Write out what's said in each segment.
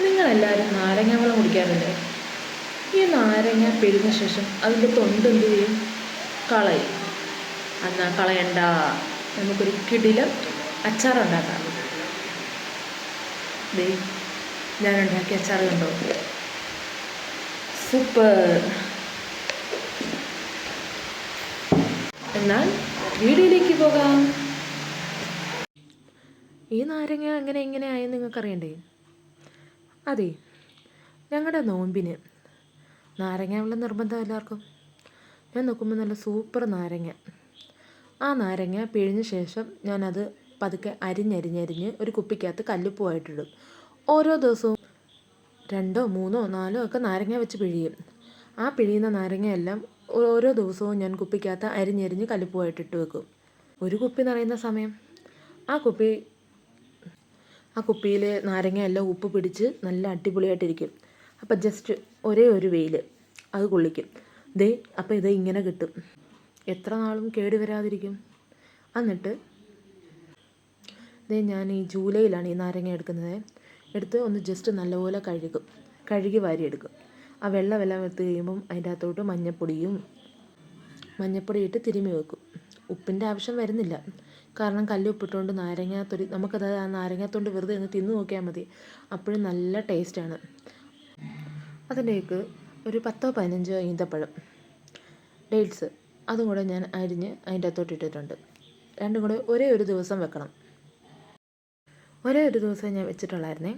നിങ്ങളെല്ലാവരും നാരങ്ങ വെള്ളം കുടിക്കാറില്ലേ? ഈ നാരങ്ങ പിഴിഞ്ഞ ശേഷം അതിന്റെ തൊണ്ട് എന്ത് ചെയ്യും? കളയും. എന്നാൽ കളയണ്ട. നമുക്കൊരു കിടിലം അച്ചാറുണ്ടാക്കാം. ദേ ഞാൻ ഉണ്ടാക്കിയ അച്ചാർ കണ്ടോ? സൂപ്പർ. എന്നാൽ വീഡിയോയിലേക്ക് പോകാം. ഈ നാരങ്ങ അങ്ങനെ എങ്ങനെയായെന്ന് നിങ്ങൾക്കറിയണ്ടേ? അതെ. ഞങ്ങളുടെ നോമ്പിന് നാരങ്ങ വെള്ളം നിർബന്ധം എല്ലാവർക്കും ഞാൻ നോക്കുമ്പോൾ നല്ല സൂപ്പർ നാരങ്ങ. ആ നാരങ്ങ പിഴിഞ്ഞ ശേഷം ഞാനത് പതുക്കെ അരിഞ്ഞരിഞ്ഞരിഞ്ഞ് ഒരു കുപ്പിക്കകത്ത് കല്ലുപ്പുമായിട്ടിടും. ഓരോ ദിവസവും രണ്ടോ മൂന്നോ നാലോ ഒക്കെ നാരങ്ങ വെച്ച് പിഴിയും. ആ പിഴിയുന്ന നാരങ്ങയെല്ലാം ഓരോ ദിവസവും ഞാൻ കുപ്പിക്കകത്ത് അരിഞ്ഞരിഞ്ഞ് കല്ലുപ്പുമായിട്ടിട്ട് വെക്കും. ഒരു കുപ്പി നിറയുന്ന സമയം. ആ കുപ്പി ആ കുപ്പിയിൽ നാരങ്ങ എല്ലാം ഉപ്പ് പിടിച്ച് നല്ല അടിപൊളിയായിട്ടിരിക്കും. അപ്പം ജസ്റ്റ് ഒരേ ഒരു വെയിൽ അത് കൊള്ളിക്കും. ദേ അപ്പോൾ ഇത് ഇങ്ങനെ കിട്ടും. എത്ര നാളും കേട് വരാതിരിക്കും. എന്നിട്ട് ദേ ഞാൻ ഈ ജൂലൈയിലാണ് ഈ നാരങ്ങ എടുക്കുന്നത്. എടുത്ത് ഒന്ന് ജസ്റ്റ് നല്ലപോലെ കഴുകും. കഴുകി വാരിയെടുക്കും. ആ വെള്ളമെല്ലാം എടുത്ത് കഴിയുമ്പം അതിന്റെ അകത്തോട്ട് മഞ്ഞപ്പൊടിയും മഞ്ഞപ്പൊടി ഇട്ട് തിരുമ്മി വെക്കും. ഉപ്പിന്റെ ആവശ്യം വരുന്നില്ല. കാരണം കല്ലുപ്പിട്ടുകൊണ്ട് നാരങ്ങാത്തൊരു നമുക്കത് ആ നാരങ്ങാത്തൊണ്ട് വെറുതെ ഒന്ന് തിന്നു നോക്കിയാൽ മതി. അപ്പോഴും നല്ല ടേസ്റ്റാണ്. അതിലേക്ക് ഒരു പത്തോ പതിനഞ്ചോ ഈന്തപ്പഴം ഡേറ്റ്സ് അതും കൂടെ ഞാൻ അരിഞ്ഞ് അതിന്റെ അകത്തോട്ട് ഇട്ടിട്ടുണ്ട്. രണ്ടും കൂടെ ഒരേ ഒരു ദിവസം വെക്കണം. ഒരേ ഒരു ദിവസം ഞാൻ വെച്ചിട്ടുള്ളായിരുന്നേ.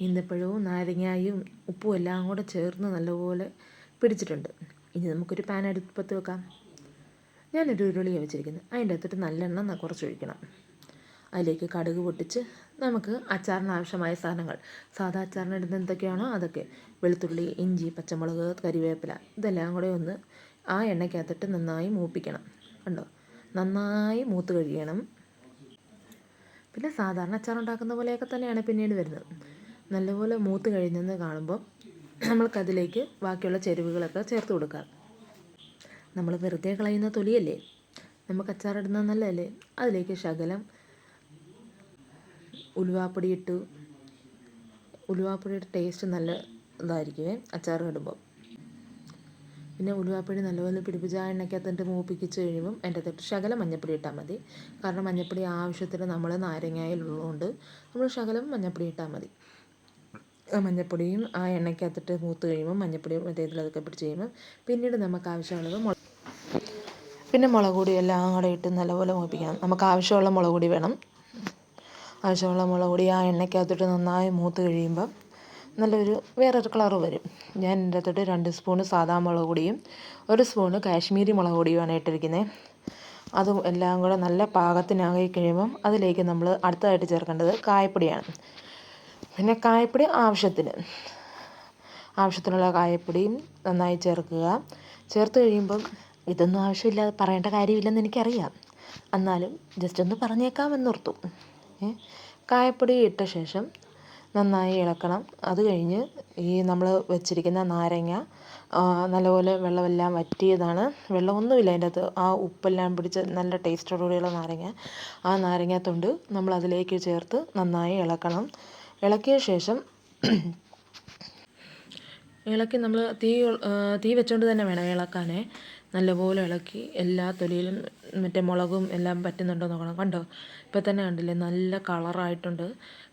ഈന്തപ്പഴവും നാരങ്ങായും ഉപ്പും എല്ലാം കൂടെ ചേർന്ന് നല്ലപോലെ പിടിച്ചിട്ടുണ്ട്. ഇനി നമുക്കൊരു പാൻ അടുപ്പത്ത് വെക്കാം. ഞാനൊരു ഉരുളിയാണ് വെച്ചിരിക്കുന്നത് അതിന്റെ അകത്തോട്ട് നല്ലെണ്ണ കുറച്ച് ഒഴിക്കണം. അതിലേക്ക് കടുക് പൊട്ടിച്ച് നമുക്ക് അച്ചാറിന് ആവശ്യമായ സാധനങ്ങൾ. സാധാ അച്ചാറിന് ഇടുന്ന എന്തൊക്കെയാണോ അതൊക്കെ. വെളുത്തുള്ളി ഇഞ്ചി പച്ചമുളക് കരിവേപ്പില ഇതെല്ലാം കൂടെ ഒന്ന് ആ എണ്ണയ്ക്കകത്തിട്ട് നന്നായി മൂപ്പിക്കണം. കണ്ടോ? നന്നായി മൂത്ത് കഴിയണം. പിന്നെ സാധാരണ അച്ചാർ ഉണ്ടാക്കുന്ന പോലെയൊക്കെ തന്നെയാണ് പിന്നീട് വരുന്നത്. നല്ലപോലെ മൂത്ത് കഴിഞ്ഞെന്ന് കാണുമ്പോൾ നമ്മൾക്കതിലേക്ക് ബാക്കിയുള്ള ചേരുവകളൊക്കെ ചേർത്ത് കൊടുക്കാം. നമ്മൾ വെറുതെ കളയുന്ന തൊലിയല്ലേ? നമുക്ക് അച്ചാറിടുന്നത് നല്ലതല്ലേ? അതിലേക്ക് ശകലം ഉലുവാപ്പൊടി ഇട്ടു. ഉലുവാപ്പൊടിയുടെ ടേസ്റ്റ് നല്ല ഇതായിരിക്കുമേ അച്ചാർ ഇടുമ്പോൾ പിന്നെ ഉലുവാപ്പൊടി നല്ലപോലെ പിടിപ്പിച്ച് എണ്ണയ്ക്കകത്തിട്ട് മൂപ്പിച്ച് കഴിയുമ്പം എന്റെ തൊട്ട് ശകലം മഞ്ഞപ്പൊടി ഇട്ടാൽ മതി. കാരണം മഞ്ഞപ്പൊടി ആവശ്യത്തിന് നമ്മൾ നാരങ്ങയിലുള്ളതുകൊണ്ട് നമ്മൾ ശകലം മഞ്ഞപ്പൊടി ഇട്ടാൽ മതി. മഞ്ഞപ്പൊടിയും ആ എണ്ണയ്ക്കകത്തിട്ട് മൂത്ത് കഴിയുമ്പോൾ മഞ്ഞപ്പൊടിയും മറ്റേതിലൊക്കെ പിടിച്ച് കഴിയുമ്പം പിന്നീട് നമുക്ക് ആവശ്യമുള്ളത് പിന്നെ മുളക് പൊടി എല്ലാം കൂടെ ഇട്ട് നല്ലപോലെ മൂപ്പിക്കണം. നമുക്ക് ആവശ്യമുള്ള മുളക് പൊടി വേണം. ആവശ്യമുള്ള മുളക് പൊടി ആ എണ്ണയ്ക്കകത്തിട്ട് നന്നായി മൂത്ത് കഴിയുമ്പം നല്ലൊരു വേറൊരു കളറ് വരും. ഞാൻ എന്റെ അകത്തോട്ട് രണ്ട് സ്പൂണ് സാധാ മുളക് പൊടിയും ഒരു സ്പൂണ് കാശ്മീരി മുളക് പൊടിയുമാണ് ഇട്ടിരിക്കുന്നത് അതും എല്ലാം കൂടെ നല്ല പാകത്തിനാകി കഴിയുമ്പം അതിലേക്ക് നമ്മൾ അടുത്തതായിട്ട് ചേർക്കേണ്ടത് കായപ്പൊടിയാണ്. പിന്നെ കായപ്പൊടി ആവശ്യത്തിന്. ആവശ്യത്തിനുള്ള കായപ്പൊടിയും നന്നായി ചേർക്കുക. ചേർത്ത് കഴിയുമ്പം ഇതൊന്നും ആവശ്യമില്ലാതെ പറയേണ്ട കാര്യമില്ലെന്ന് എനിക്കറിയാം. എന്നാലും ജസ്റ്റ് ഒന്ന് പറഞ്ഞേക്കാമെന്നോർത്തു. കായപ്പൊടി ഇട്ട ശേഷം നന്നായി ഇളക്കണം. അത് കഴിഞ്ഞ് ഈ നമ്മൾ വെച്ചിരിക്കുന്ന നാരങ്ങ നല്ലപോലെ വെള്ളമെല്ലാം വറ്റിയതാണ്. വെള്ളമൊന്നുമില്ല അതിന്റെ അകത്ത് ആ ഉപ്പെല്ലാം പിടിച്ച് നല്ല ടേസ്റ്റോടുകൂടിയുള്ള നാരങ്ങ. ആ നാരങ്ങ തൊണ്ട് നമ്മൾ അതിലേക്ക് ചേർത്ത് നന്നായി ഇളക്കണം. ഇളക്കിയ ശേഷം ഇളക്കി നമ്മൾ തീ തീ വെച്ചുകൊണ്ട് തന്നെ വേണം ഇളക്കാനേ. നല്ലപോലെ ഇളക്കി എല്ലാ തൊലിയിലും മറ്റേ മുളകും എല്ലാം പറ്റുന്നുണ്ടോ നോക്കണം. കണ്ടോ? ഇപ്പം തന്നെ കണ്ടില്ലേ? നല്ല കളറായിട്ടുണ്ട്.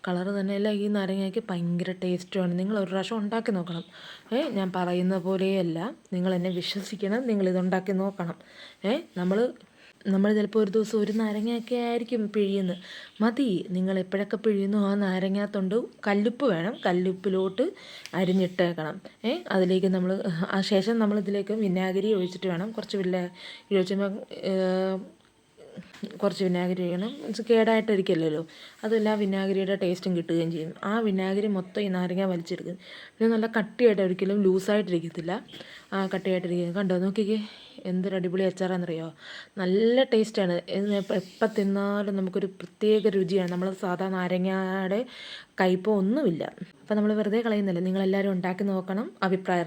കളർ തന്നെ തന്നെയല്ല ഈ നാരങ്ങയ്ക്ക് ഭയങ്കര ടേസ്റ്റുമാണ് നിങ്ങൾ ഒരു പ്രാവശ്യം ഉണ്ടാക്കി നോക്കണം. ഏ ഞാൻ പറയുന്ന പോലെയല്ല. നിങ്ങൾ എന്നെ വിശ്വസിക്കണം. നിങ്ങൾ ഉണ്ടാക്കി നോക്കണം. ഏ നമ്മൾ നമ്മൾ ചിലപ്പോൾ ഒരു ദിവസം ഒരു നാരങ്ങയൊക്കെ ആയിരിക്കും പിഴിയുന്നത്. മതി നിങ്ങൾ എപ്പോഴൊക്കെ പിഴിയുന്നു ആ നാരങ്ങ നാരങ്ങാത്തൊണ്ട് കല്ലുപ്പ് വേണം. കല്ലുപ്പിലോട്ട് അരിഞ്ഞിട്ടേക്കണം. ഏ അതിലേക്ക് നമ്മൾ ആ ശേഷം നമ്മളിതിലേക്ക് വിനാഗിരി ഒഴിച്ചിട്ട് വേണം. കുറച്ച് വില്ല ഒഴിച്ചുമ്പോൾ കുറച്ച് വിനാഗിരി ഒഴിക്കണം. കേടായിട്ടിരിക്കില്ലല്ലോ അതെല്ലാം വിനാഗിരിയുടെ ടേസ്റ്റും കിട്ടുകയും ചെയ്യും. ആ വിനാഗിരി മൊത്തം ഈ നാരങ്ങ വലിച്ചെടുക്കും. പിന്നെ നല്ല കട്ടിയായിട്ട് ഒരിക്കലും ലൂസായിട്ടിരിക്കത്തില്ല. ആ കട്ടിയായിട്ടിരിക്കും. കണ്ടോ? നോക്കിക്കേ. എന്തൊരു അടിപൊളി അച്ചാറാണെന്നറിയോ? നല്ല ടേസ്റ്റാണ്. എപ്പം തിന്നാലും നമുക്കൊരു പ്രത്യേക രുചിയാണ്. നമ്മൾ സാധാ നാരങ്ങയുടെ കയ്പോ ഒന്നുമില്ല അപ്പം നമ്മൾ വെറുതെ കളയുന്നില്ല. നിങ്ങളെല്ലാവരും ഉണ്ടാക്കി നോക്കണം. അഭിപ്രായം